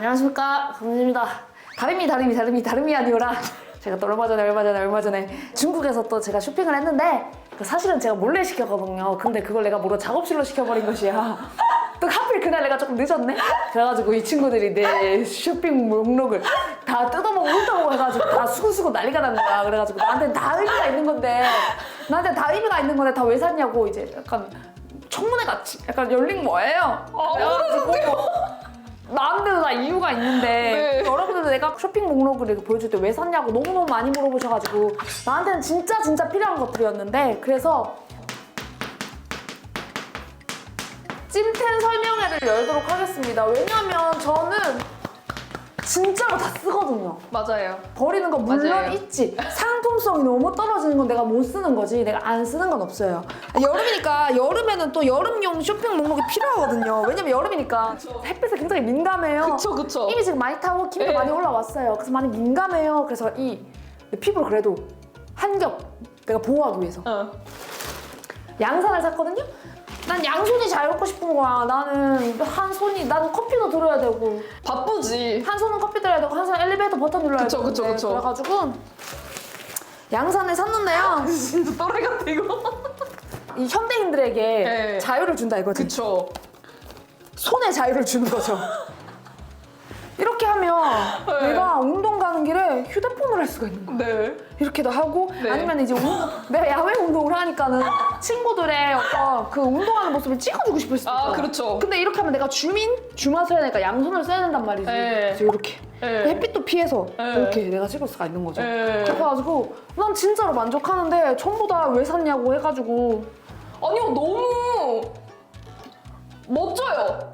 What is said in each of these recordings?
안녕하십니까 강민입니다. 다름이 다름이 다름이 다름이 아니오라. 제가 또 얼마 전에 얼마 전에 얼마 전에 중국에서 또 제가 쇼핑을 했는데 그 사실은 제가 몰래 시켰거든요. 근데 그걸 내가 모르고 작업실로 시켜버린 것이야. 또 하필 그날 내가 조금 늦었네. 그래가지고 이 친구들이 내 쇼핑 목록을 다 뜯어먹고 훑어보고 해가지고 다 수근수근 난리가 난 거야. 그래가지고 나한테는 다 의미가 있는 건데 나한테 다 의미가 있는 건데 다 왜 샀냐고 이제 약간 청문회 같이 약간 열린 거예요. 그래가지고 나름대로 다 이유가 있는데 네. 여러분들도 내가 쇼핑 목록을 이렇게 보여줄 때 왜 샀냐고 너무너무 많이 물어보셔가지고 나한테는 진짜 진짜 필요한 것들이었는데 그래서 찐텐 설명회를 열도록 하겠습니다. 왜냐면 저는 진짜로 다 쓰거든요. 맞아요. 버리는 거 물론 맞아요. 있지. 상품성이 너무 떨어지는 건 내가 못 쓰는 거지. 내가 안 쓰는 건 없어요. 여름이니까 여름에는 또 여름용 쇼핑 목록이 필요하거든요. 왜냐면 여름이니까 햇빛에 굉장히 민감해요. 그쵸 그쵸. 이미 지금 많이 타고 기미 네. 많이 올라왔어요. 그래서 많이 민감해요. 그래서 이 피부를 그래도 한 겹 내가 보호하기 위해서 어. 양산을 샀거든요. 난 양손이 자유롭고 싶은 거야. 나는 한 손이 나는 커피도 들어야 되고 바쁘지. 한 손은 커피 들어야 되고 한 손은 엘리베이터 버튼 눌러야 그쵸, 되고 그쵸, 그쵸. 그래가지고 양산을 샀는데요. 진짜 또라이 같아 이거. 이 현대인들에게 네. 자유를 준다 이거지. 그쵸. 손에 자유를 주는 거죠. 이렇게 하면 네. 내가 운동 가는 길에 휴대폰을 할 수가 있는 거야. 네. 이렇게도 하고 네. 아니면 이제 운동, 내가 야외 운동을 하니까는 친구들의 어떤 그 운동하는 모습을 찍어주고 싶을 수도 아 있잖아. 그렇죠. 근데 이렇게 하면 내가 주민 주마서야 되니까 양손을 써야 된단 말이지. 네. 그래서 이렇게 네. 햇빛도 피해서 네. 이렇게 내가 찍을 수가 있는 거죠. 네. 그래가지고 난 진짜로 만족하는데 전부 다 왜 샀냐고 해가지고 아니요 너무 멋져요.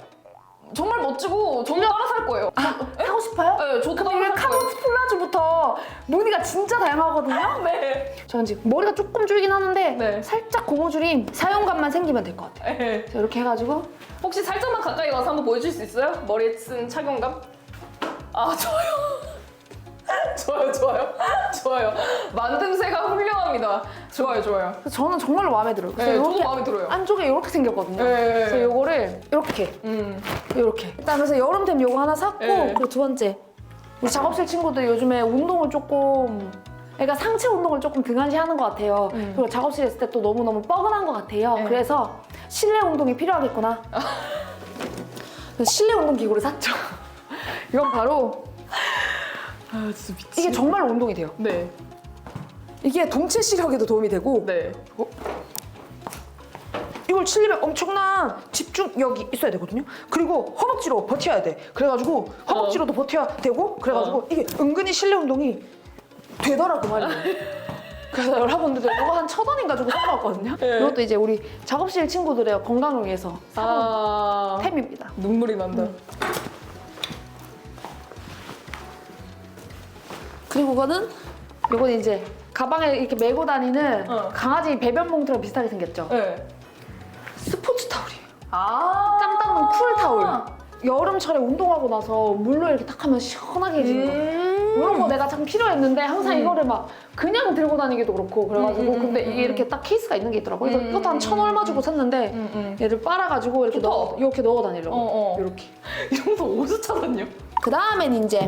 정말 멋지고 저도 따라 살 거예요. 하고 싶어요? 네, 저도 근데 이게 따라 살 거예요. 카모플라즈부터 무늬가 진짜 다양하거든요. 네. 저는 지금 머리가 조금 줄긴 하는데 네. 살짝 고무줄이 사용감만 생기면 될 것 같아요. 네. 그래서 이렇게 해가지고 혹시 살짝만 가까이 가서 한번 보여줄 수 있어요? 머리에 쓴 착용감? 아 좋아요. 좋아요 좋아요 좋아요. 만듦새가 훌륭합니다. 좋아요 좋아요. 그래서 저는 정말로 마음에 들어요. 그래서 네, 저도 이렇게 마음에 들어요. 안쪽에 이렇게 생겼거든요. 네. 그래서 이거를 이렇게 음. 이렇게 일단 그래서 여름템 요거 하나 샀고 네. 그리고 두 번째 우리 작업실 친구들 요즘에 운동을 조금 그러니까 상체 운동을 조금 등한시하는 것 같아요. 음. 그리고 작업실에 있을 때 또 너무 너무 뻐근한 것 같아요. 네. 그래서 실내 운동이 필요하겠구나. 그래서 실내 운동 기구를 샀죠. 이건 바로 아 진짜 미치. 이게 정말 운동이 돼요. 네. 이게 동체 시력에도 도움이 되고 네. 이걸 치려면 엄청난 집중력이 있어야 되거든요. 그리고 허벅지로 버텨야 돼. 그래가지고 허벅지로도 버텨야 되고 그래가지고 어. 이게 은근히 실내 운동이 되더라고 말이에요. 그래서 여러분들도 이거 한천 원인가 주고 사먹었거든요. 네. 이것도 이제 우리 작업실 친구들의 건강을 위해서 사온 아 템입니다. 눈물이 난다. 그리고 그거는 이건 이제 가방에 이렇게 메고 다니는 어. 강아지 배변 봉투랑 비슷하게 생겼죠. 네. 스포츠 타올이에요. 아. 짬 닦는 쿨 타올. 여름철에 운동하고 나서 물로 이렇게 탁 하면 시원하게 해지는 거. 음. 이런 거 내가 참 필요했는데 항상 음. 이거를 막 그냥 들고 다니기도 그렇고 그래가지고 음, 음, 근데 음, 이게 음. 이렇게 딱 케이스가 있는 게 있더라고. 그래서 음, 이것도 한 음, 천 음, 얼마 음. 주고 샀는데 음, 음. 얘를 빨아가지고 이렇게 좋다. 넣어 이렇게 넣어 다니려고 어, 어. 이렇게. 거 어디서 찾았냐? 그 다음엔 이제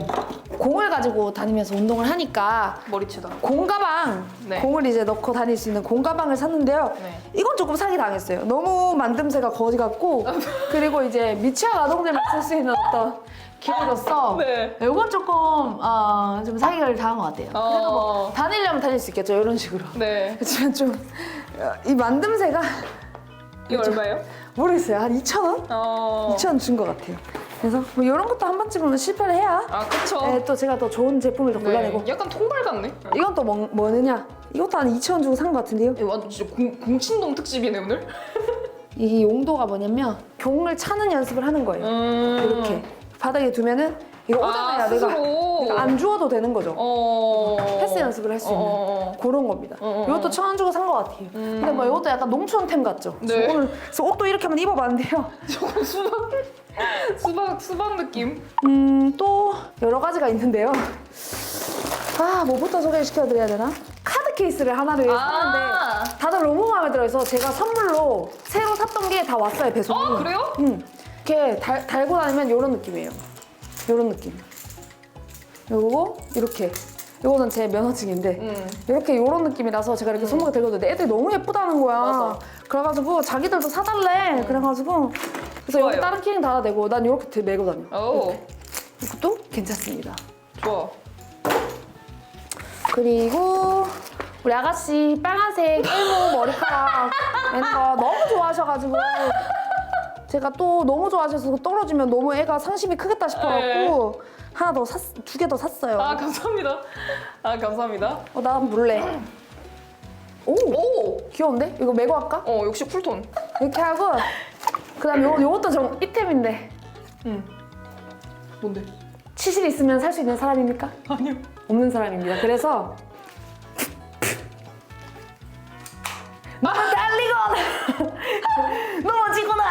공을 가지고 다니면서 운동을 하니까 머리채다. 공가방 네. 공을 이제 넣고 다닐 수 있는 공가방을 샀는데요. 네. 이건 조금 사기 당했어요. 너무 만듦새가 거지 같고 그리고 이제 미취학 아동들만 쓸 수 있는 어떤 기구로서 네. 이건 조금 어, 좀 사기를 당한 것 같아요. 그래도 뭐 어. 다니려면 다닐 수 있겠죠 이런 식으로. 네. 그렇지만 좀 이 만듦새가 이거 얼마예요? 모르겠어요. 한 2천 원? 어. 2천 원 준 것 같아요. 그래서 뭐 이런 것도 한 번쯤은 실패를 해야 아 그쵸. 네, 또 제가 더 좋은 제품을 더 골라내고 네. 약간 통발 같네. 이건 또 뭐, 뭐느냐? 이것도 한 2천 원 주고 산 것 같은데요. 이거 완전 진짜 공, 공신동 특집이네 오늘. 이 용도가 뭐냐면 경을 차는 연습을 하는 거예요. 음. 이렇게 바닥에 두면은 이거 오잖아요. 아, 내가, 스스로. 내가 안 주워도 되는 거죠. 어. 패스 연습을 할 수 있는 어, 어, 어. 그런 겁니다. 어, 어, 이것도 어. 천원 주고 산 것 같아요. 근데 뭐 이것도 약간 농촌템 같죠? 네. 그래서 오늘 그래서 옷도 이렇게 한번 입어봤는데요. 저거 수박 수박 수박 느낌. 음, 또 여러 가지가 있는데요. 아, 뭐부터 소개시켜드려야 되나? 카드 케이스를 하나를 샀는데 아. 다들 너무 마음에 들어서 제가 선물로 새로 샀던 게 다 왔어요, 배송이. 아 그래요? 음, 이렇게 달, 달고 다니면 이런 느낌이에요. 이런 느낌. 요거 이렇게. 요거는 제 면허증인데 음. 이렇게 이런 느낌이라서 제가 이렇게 손목에 들고 있는데 애들이 너무 예쁘다는 거야. 맞아. 그래가지고 자기들도 사달래. 그래가지고 그래서 여기 좋아요. 다른 키링 달아대고 난 이렇게 메고 다녀. 오, 이것도 괜찮습니다. 좋아. 그리고 우리 아가씨 빨간색 일모 머리카락 거 너무 좋아하셔가지고 제가 또 너무 좋아하셔서 떨어지면 너무 애가 상심이 크겠다 싶어갖고 하나 더 샀, 두 개 더 샀어요. 아, 감사합니다. 아, 감사합니다. 어, 나 물래. 오, 오! 귀여운데? 이거 메고 할까? 어, 역시 쿨톤. 이렇게 하고 그다음 요 요것도 좀 이템인데 응. 뭔데? 치실 있으면 살 수 있는 사람입니까? 아니요. 없는 사람입니다. 그래서 너무 달리거나 넘어지거나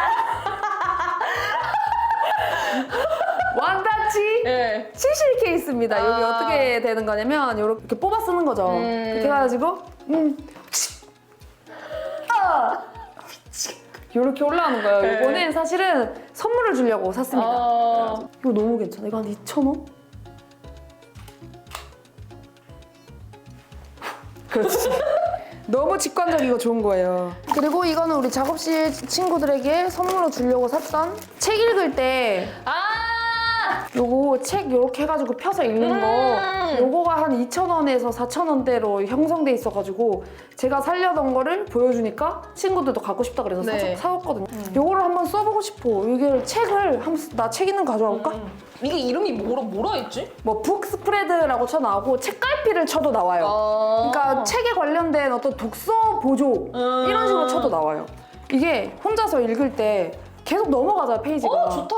완다치 예. 치실 케이스입니다. 여기 아. 어떻게 되는 거냐면 이렇게 뽑아 쓰는 거죠. 음. 이렇게 해가지고 음. 아. 이렇게 올라가는 거예요. 네. 이거는 사실은 선물을 주려고 샀습니다. 아. 이거 너무 괜찮아. 이거 한 2,000원? 그렇지. 너무 직관적이고 좋은 거예요. 그리고 이거는 우리 작업실 친구들에게 선물로 주려고 샀던 책 읽을 때 아! 요거 책 요렇게 해가지고 펴서 읽는 음. 거 요거가 한 2,000원에서 4,000원대로 형성돼 있어가지고 제가 살려던 거를 보여주니까 친구들도 갖고 싶다 그래서 네. 사, 사왔거든요. 요거를 한번 써보고 싶어. 이게 책을 한번 나 책 있는 거 가져와 볼까? 음. 이게 이름이 뭐라 뭐라 했지? 뭐 북스프레드라고 쳐 나오고 책갈피를 쳐도 나와요. 아. 그러니까 책에 관련된 어떤 독서 보조 음. 이런 식으로 쳐도 나와요. 이게 혼자서 읽을 때 계속 넘어가잖아 페이지가. 어, 좋다.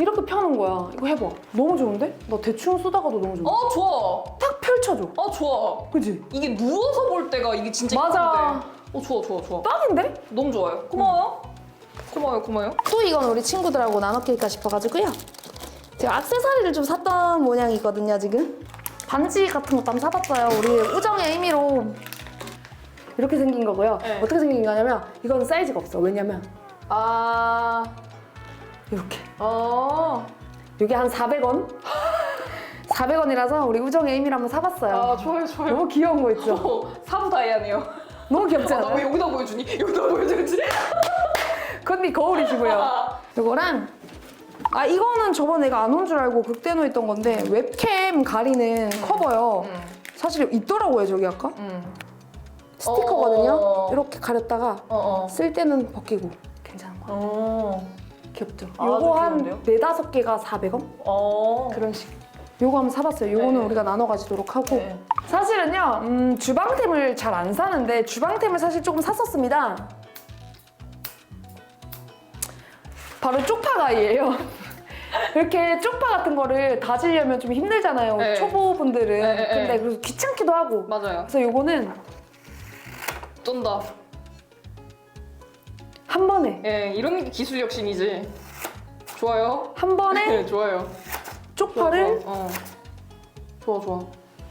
이렇게 펴는 거야. 이거 해봐. 너무 좋은데? 나 대충 쓰다가도 너무 좋아. 어, 좋아. 딱 펼쳐줘. 어, 좋아. 그지? 이게 누워서 볼 때가 이게 진짜 맞아. 이쁜데. 어, 좋아, 좋아, 좋아. 딱인데? 너무 좋아요. 고마워요. 고마워요, 고마워요. 또 이건 우리 친구들하고 나눠 낄까 싶어가지고요. 제가 악세사리를 좀 샀던 모양이거든요, 지금. 반지 같은 것도 한번 사봤어요. 우리 우정의 의미로 이렇게 생긴 거고요. 네. 어떻게 생긴 거냐면 이건 사이즈가 없어. 왜냐면 아, 이렇게. 아, 이게 한 400원? 400원이라서 우리 우정의 의미로 한번 사봤어요. 아, 좋아요, 좋아요. 너무 귀여운 거 있죠? 어, 사부 다이아네요. 너무 귀엽지 아, 나왜 않아요? 여기다 보여주니? 여기다 보여주지? 컨디 거울이시고요. 아, 이거랑 아 이거는 저번 내가 안 온 줄 알고 극대노 했던 건데 웹캠 가리는 커버요. 음, 사실 있더라고요 저기 아까 음. 스티커거든요. 어. 이렇게 가렸다가 어, 어. 쓸 때는 벗기고 거. 어. 귀엽죠? 아주 요거 한 귀여운데요? 네다섯 개가 400원? 어. 그런 식. 요거 한번 사봤어요. 요거는 네. 우리가 나눠 가지도록 하고. 네. 사실은요, 음, 주방템을 잘 안 사는데 주방템을 사실 조금 샀었습니다. 바로 쪽파가이예요. 이렇게 쪽파 같은 거를 다지려면 좀 힘들잖아요. 네. 초보분들은. 네, 네, 근데 네. 그래서 귀찮기도 하고. 맞아요. 그래서 요거는 쩐다. 한 번에, 예, 이런 게 기술 혁신이지. 좋아요. 한 번에 네, 좋아요. 좋아, 쪽파를 좋아. 어. 좋아, 좋아.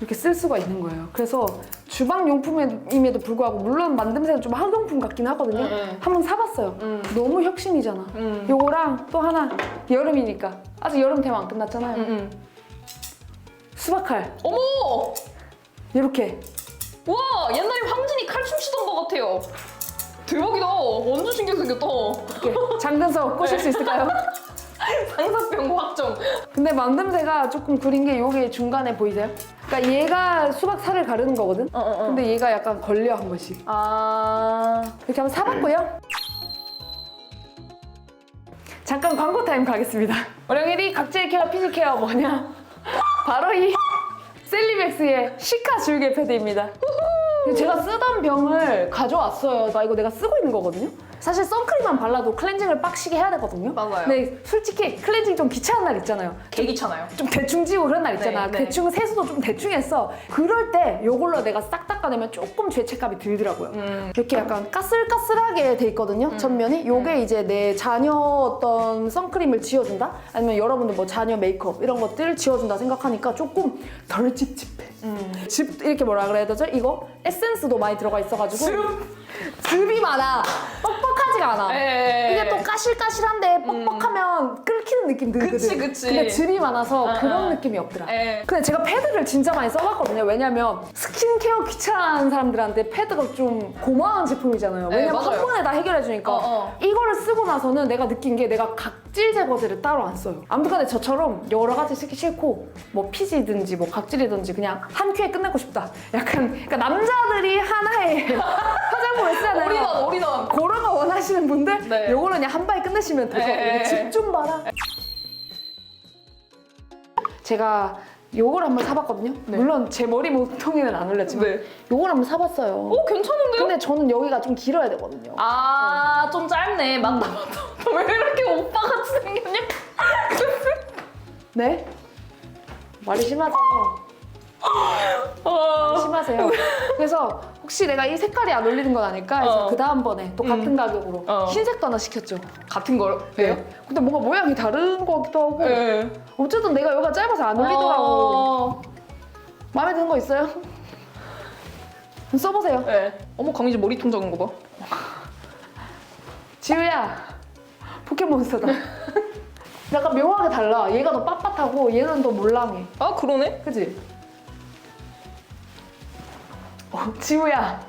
이렇게 쓸 수가 있는 거예요. 그래서 주방 용품임에도 불구하고 물론 만듦새는 좀 학용품 같긴 하거든요. 네, 네. 한번 사봤어요. 음. 너무 혁신이잖아. 음. 요거랑 또 하나 여름이니까 아직 여름 테마 안 끝났잖아요. 음, 음. 수박칼 어머! 이렇게 와, 옛날에 황진이 칼춤 추던 것 같아요. 대박이다. 완전 신기하게 생겼다. 이렇게 잠근서 꽂을 수 있을까요? 상사병 확정. 근데 만듦새가 조금 그린 게 요게 중간에 보이세요? 그러니까 얘가 수박 살을 가르는 거거든. 어, 어, 어. 근데 얘가 약간 걸려 한 번씩. 아. 이렇게 한번 사봤고요. 잠깐 광고 타임 가겠습니다. 월요일이 각질 케어, 피지 케어 뭐냐? 바로 이 셀리맥스의 시카 줄개 패드입니다. 제가 쓰던 병을 가져왔어요. 나 이거 내가 쓰고 있는 거거든요. 사실 선크림만 발라도 클렌징을 빡시게 해야 되거든요. 맞아요. 근데 솔직히 클렌징 좀 귀찮은 날 있잖아요. 개기찮아요. 좀 대충 지우고 그런 날 있잖아. 네, 네. 대충 세수도 좀 대충 했어. 그럴 때 이걸로 내가 싹 닦아내면 조금 죄책감이 들더라고요. 음. 이렇게 약간 까슬까슬하게 돼 있거든요. 전면이. 요게 이제 내 자녀 어떤 선크림을 지워준다? 아니면 여러분들 뭐 자녀 메이크업 이런 것들 지워준다 생각하니까 조금 덜 찝찝해. 음. 집 이렇게 뭐라 그래야 되죠? 이거 에센스도 많이 들어가 있어가지고 습. 즙이 많아. 뻑뻑하지가 않아. 에. 이게 또 까실까실한데 뻑뻑하면 끓기는 느낌 들거든. 음. 그치, 그치. 근데 즙이 많아서 아, 그런 아. 느낌이 없더라. 에. 근데 제가 패드를 진짜 많이 써봤거든요. 왜냐면 스킨케어 귀찮아하는 사람들한테 패드가 좀 고마운 제품이잖아요. 네, 왜냐면 맞아요. 한 번에 다 해결해주니까. 어, 어. 이거를 쓰고 나서는 내가 느낀 게 내가 각 질 제거제를 따로 안 써요. 아무튼 간에 저처럼 여러 가지 쓰기 싫고 뭐 피지든지 뭐 각질이든지 그냥 한 큐에 끝내고 싶다. 약간 그러니까 남자들이 하나의 화장품을 쓰잖아요. 올인원, 올인원. 그런 거 원하시는 분들 네. 요거는 그냥 한 방에 끝내시면 네. 되거든요. 집좀 봐라. 제가 요걸 한번 사봤거든요. 네. 물론 제 머리 모통에는 안 올렸지만 네. 요걸 한번 사봤어요. 오, 괜찮은데요? 근데 저는 여기가 좀 길어야 되거든요. 아, 좀 짧네. 맞다, 맞다. 왜 이렇게 오빠 같이 생겼냐? 네? 말이 심하죠. 어. 심하세요. 그래서 혹시 내가 이 색깔이 안 어울리는 건 아닐까 해서 어. 그 다음번에 또 같은 음. 가격으로 어. 흰색도 하나 시켰죠. 같은 걸 네. 근데 뭔가 모양이 다른 것 같기도 하고 네. 어쨌든 내가 여기가 짧아서 안 어울리더라고. 어. 마음에 드는 거 있어요? 그럼 써보세요. 네. 어머, 강희지 머리통 작은 거 봐. 지우야 포켓몬스터다. 약간 묘하게 달라. 얘가 더 빳빳하고 얘는 더 몰랑해. 아, 그러네? 그지? 어, 지우야.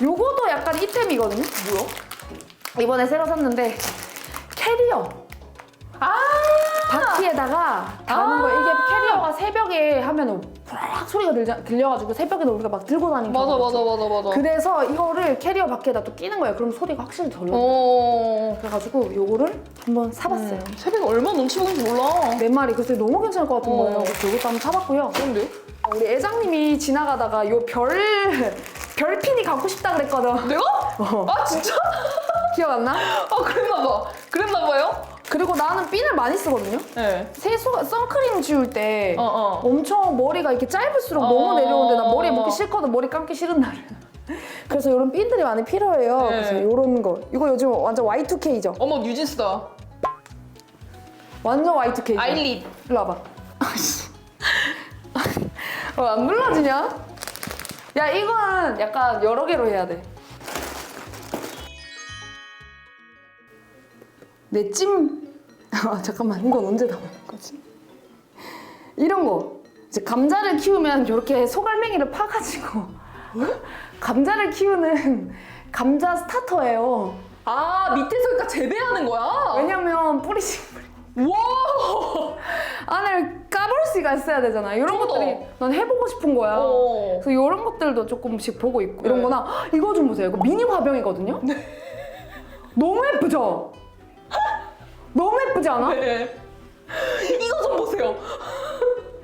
요거도 약간 이템이거든요. 뭐야? 이번에 새로 샀는데 캐리어. 아! 바퀴에다가 다는 아. 거야. 이게 캐리어가 새벽에 하면은 부락 소리가 들자, 들려가지고 새벽에는 우리가 막 들고 다니는 맞아, 맞아. 맞아, 맞아. 그래서 이거를 캐리어 바퀴에다 또 끼는 거예요. 그럼 소리가 확실히 덜 나. 어. 그래가지고 요거를 한번 사봤어요. 음, 새벽에 얼마 눈치 보는지 몰라. 네 마리 그래서 너무 괜찮을 것 같은 어. 거예요. 그래서 이것도 한번 사봤고요. 그런데요? 우리 애장님이 지나가다가 요 별 별핀이 갖고 싶다 그랬거든. 내가? 어. 아, 진짜? 기억 안 나? 아, 그랬나 봐. 그랬나 봐요? 그리고 나는 핀을 많이 쓰거든요. 네. 세수 선크림 지울 때 어, 어. 엄청 머리가 이렇게 짧을수록 어. 너무 내려오는데 나 머리 묶기 싫거든. 머리 감기 싫은 날은. 그래서 이런 핀들이 많이 필요해요. 네. 그래서 이런 거. 이거 요즘 완전 Y2K죠. 어머, 뉴진스다. 완전 Y2K죠. 아일릿. 일로 와봐. 어, 안 눌러지냐? 야, 이건 약간 여러 개로 해야 돼. 내 찜. 아, 잠깐만. 이건 언제 담는 거지? 이런 거. 이제 감자를 키우면 이렇게 소갈맹이를 파가지고 감자를 키우는 감자 스타터예요. 아, 밑에서 그러니까 재배하는 거야? 왜냐면 뿌리식 와! 안을 있어야 되잖아. 이런 좀 더. 것들이 난 해보고 싶은 거야. 어. 그래서 이런 것들도 조금씩 보고 있고 이런 네. 거나 헉, 이거 좀 보세요. 이거 미니 화병이거든요. 너무 예쁘죠? 너무 예쁘지 않아? 네. 이거 좀 보세요.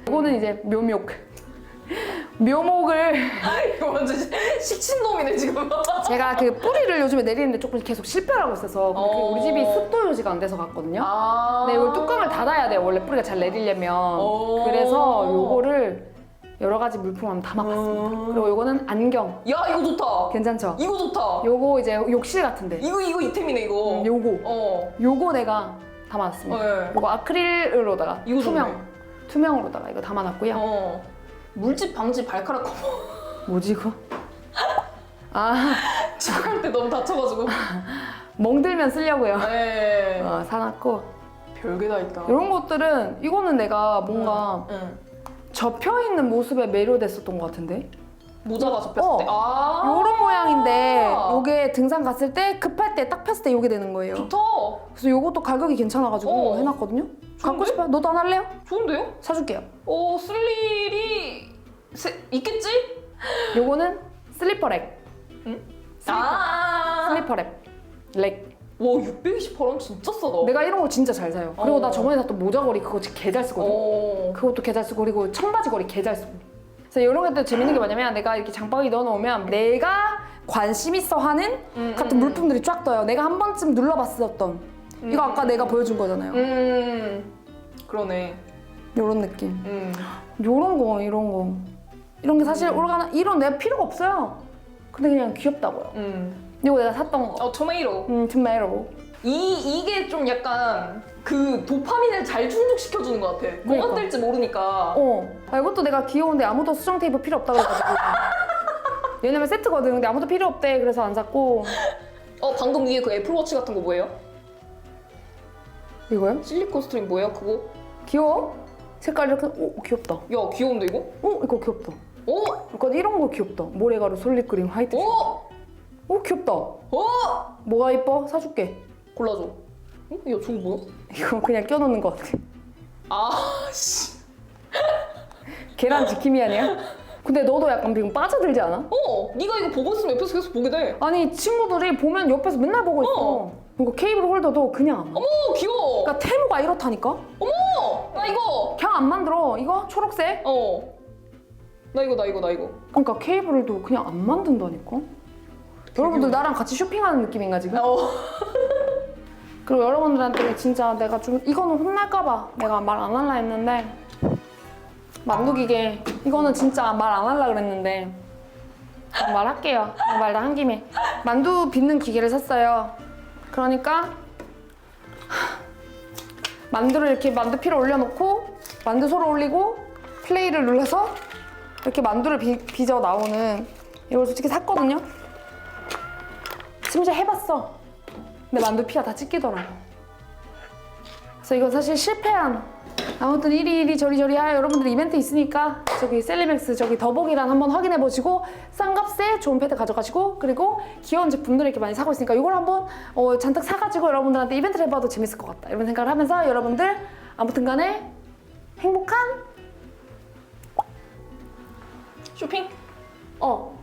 이거는 이제 묘목. 묘목을 이거 완전 식친놈이네, 지금. 제가 그 뿌리를 요즘에 내리는데 조금 계속 실패를 하고 있어서 그리고 어. 우리 집이 습도 유지가 안 돼서 갔거든요. 아. 네, 이걸 뚜껑을 닫아야 돼요. 원래 뿌리가 잘 내리려면. 오. 그래서 요거를 여러 가지 물품 한번 담아봤습니다. 음. 그리고 요거는 안경. 야, 이거 좋다. 괜찮죠? 이거 좋다. 요거 이제 욕실 같은데. 이거, 이거 이템이네, 이거. 음, 요거. 어. 요거 내가 담아놨습니다. 네. 요거 아크릴로다가 이거 투명. 좋네. 투명으로다가 이거 담아놨고요. 어. 물집 방지 발가락 커버. 뭐지 이거? 아 지각할 때 너무 다쳐가지고. 멍들면 쓰려고요. 네. 어, 사놨고 별게 다 있다. 이런 것들은 이거는 내가 뭔가 응. 접혀 있는 모습에 매료됐었던 것 같은데. 모자가 접혔을 어. 때. 아. 요런 모양인데 요게 등산 갔을 때 급할 때 딱 폈을 때 요게 되는 거예요. 좋다. 그래서 요것도 가격이 괜찮아가지고 어. 해놨거든요. 갖고? 싶어요? 너도 하나 할래요? 좋은데요? 사줄게요. 어, 쓸 일이 세- 있겠지? 요거는 슬리퍼 렉. 응? 슬리퍼. 아. 슬리퍼 렉. 렉. 와, 628원 진짜 싸다. 내가 이런 걸 진짜 잘 사요. 그리고 어. 나 저번에 샀던 모자걸이 그거 개 잘 쓰거든. 어. 그것도 개 잘 쓰고 그리고 청바지 걸이 개 잘 쓰고. 그래서 이런 것도 재밌는 게 뭐냐면 내가 이렇게 장바구니 넣어놓으면 내가 관심 있어 하는 음, 같은 음, 물품들이 쫙 떠요. 내가 한 번쯤 눌러봤었던. 이거 아까 내가 보여준 거잖아요. 음. 그러네. 이런 느낌. 음. 이런 거, 이런 거. 이런 게 사실 오르가나 이런 내가 필요가 없어요. 근데 그냥 귀엽다고요. 음. 이거 내가 샀던 거. 어, 토메이로. 음, 토마토. 이 이게 좀 약간 그 도파민을 잘 충족시켜 주는 것 같아. 뭐가 그러니까. 뜰지 모르니까. 어. 아, 이것도 내가 귀여운데 아무도 수정 테이프 필요 없다 그래가지고. 왜냐면 세트거든. 근데 아무도 필요 없대. 그래서 안 샀고. 어 방금 위에 그 애플워치 같은 거 뭐예요? 이거요? 실리콘 스트링 뭐예요? 그거? 귀여워? 색깔 이렇게, 오, 귀엽다. 야 귀여운데 이거? 오, 이거 귀엽다. 어? 약간 이런 거 귀엽다. 모래가루 솔잎 그림 화이트. 어? 오, 귀엽다. 어? 뭐가 이뻐? 사줄게. 골라줘. 어? 야 저거 뭐야? 이거 그냥 껴놓는 것 같아. 아 씨. 계란 지킴이 아니야? 근데 너도 약간 지금 빠져들지 않아? 어, 네가 이거 보고 있으면 옆에서 계속 보게 돼. 아니 친구들이 보면 옆에서 맨날 보고 있어. 어. 이거 케이블 홀더도 그냥 안. 어머 귀여워. 그러니까 테무가 이렇다니까? 어머, 나 이거. 그냥 안 만들어. 이거 초록색? 어. 나 이거 나 이거 나 이거. 그러니까 케이블도 그냥 안 만든다니까? 여러분들 나랑 같이 쇼핑하는 느낌인가 지금? 어. 그리고 여러분들한테 진짜 내가 좀 이거는 혼날까봐 내가 말 안 할라 했는데 만두기계 이거는 진짜 말안 할라 그랬는데. 말할게요. 말다 한 김에. 만두 빚는 기계를 샀어요. 그러니까 하, 만두를 이렇게 만두피를 올려놓고 만두소를 올리고 플레이를 눌러서 이렇게 만두를 비, 빚어 나오는 이걸 솔직히 샀거든요. 심지어 해봤어. 근데 만두피가 다 찢기더라고. 그래서 이거 사실 실패한. 아무튼 이리 이리 저리 저리 할 여러분들 이벤트 있으니까 저기 셀리맥스 저기 더보기란 한번 확인해 보시고 싼 값에 좋은 패드 가져가시고 그리고 귀여운 제품들 이렇게 많이 사고 있으니까 이걸 한번 어, 잔뜩 사가지고 여러분들한테 이벤트를 해봐도 재밌을 것 같다 이런 생각을 하면서 여러분들 아무튼 간에 행복한 쇼핑? 어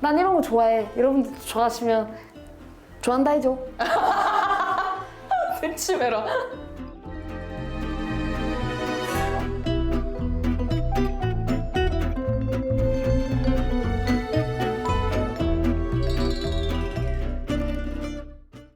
난 이런 거 좋아해 여러분들도 좋아하시면 좋아한다 해줘 대치매라.